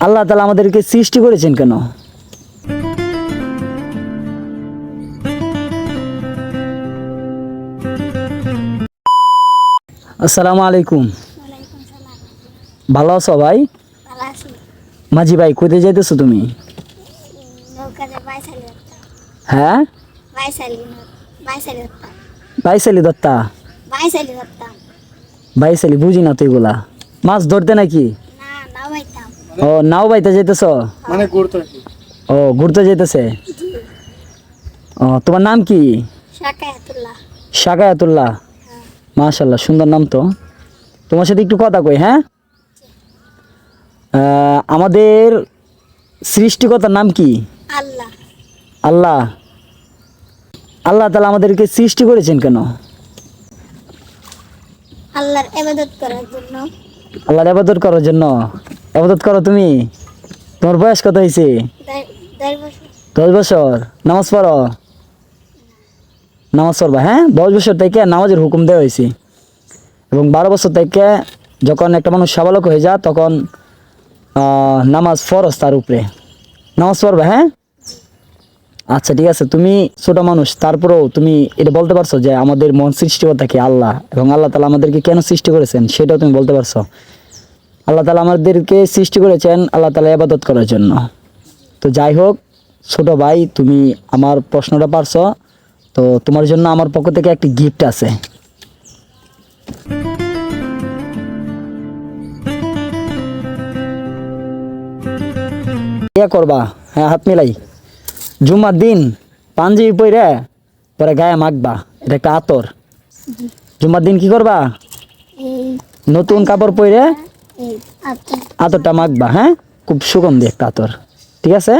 আল্লাহ তালা আমাদেরকে সৃষ্টি করেছেন কেন? আসসালামু আলাইকুম। ভালো আছো ভাই? মাঝি ভাই কোথায় যাইতেছো তুমি? হ্যাঁ? ধরতাম দত্তা বাইসালি বুঝি না তুই এগুলা মাছ ধরতে নাকি? ও নাও বাইতে যাইতেছ? মানে ঘুরতে ও ঘুরতে যাইতেছে? ও তোমার নাম কি? শাকায়াতুল্লাহ। মাশাল্লাহ সুন্দর নাম তো। তোমার সাথে একটু কথা কই হ্যাঁ? আমাদের সৃষ্টিকর্তার নাম কি? আল্লাহ। আল্লাহ। আল্লাহ তালা আমাদেরকে সৃষ্টি করেছেন কেন? আল্লাহর এবাদত করার জন্য। আল্লাহর আবাদত করার জন্য? আবাদত করো তুমি। তোমার বয়স কত হয়েছে? দশ বছর। নামাজ পড়ো। নামাজ পড়বা হ্যাঁ? দশ বছর থেকে নামাজের হুকুম দেওয়া হয়েছে। এবং বারো বছর থেকে যখন একটা মানুষ সাবালক হয়ে যায় তখন নামাজ ফরজ তার উপরে। নামাজ পড়বা হ্যাঁ? আচ্ছা ঠিক আছে। তুমি ছোট মানুষ তারপরেও তুমি এটা বলতে পারছ যে আমাদের মন সৃষ্টি সৃষ্টিকর্তা কি আল্লাহ এবং আল্লাহ তালা আমাদেরকে কেন সৃষ্টি করেছেন সেটাও তুমি বলতে পারছ। আল্লাহ তালা আমাদেরকে সৃষ্টি করেছেন আল্লাহ তালা আবাদত করার জন্য। তো যাই হোক ছোট ভাই তুমি আমার প্রশ্নটা পারছ। তো তোমার জন্য আমার পক্ষ থেকে একটি গিফট আছে। ইয়া করবা? হ্যাঁ হাত মিলাই। জুমার দিন পাঞ্জাবি পরে পরে গায়ে মাখবা। এটা একটা আতর। জুমার দিন কি করবা? নতুন কাপড় পরে আতরটা মাখবা হ্যাঁ? খুব সুগন্ধি একটা আতর ঠিক আছে?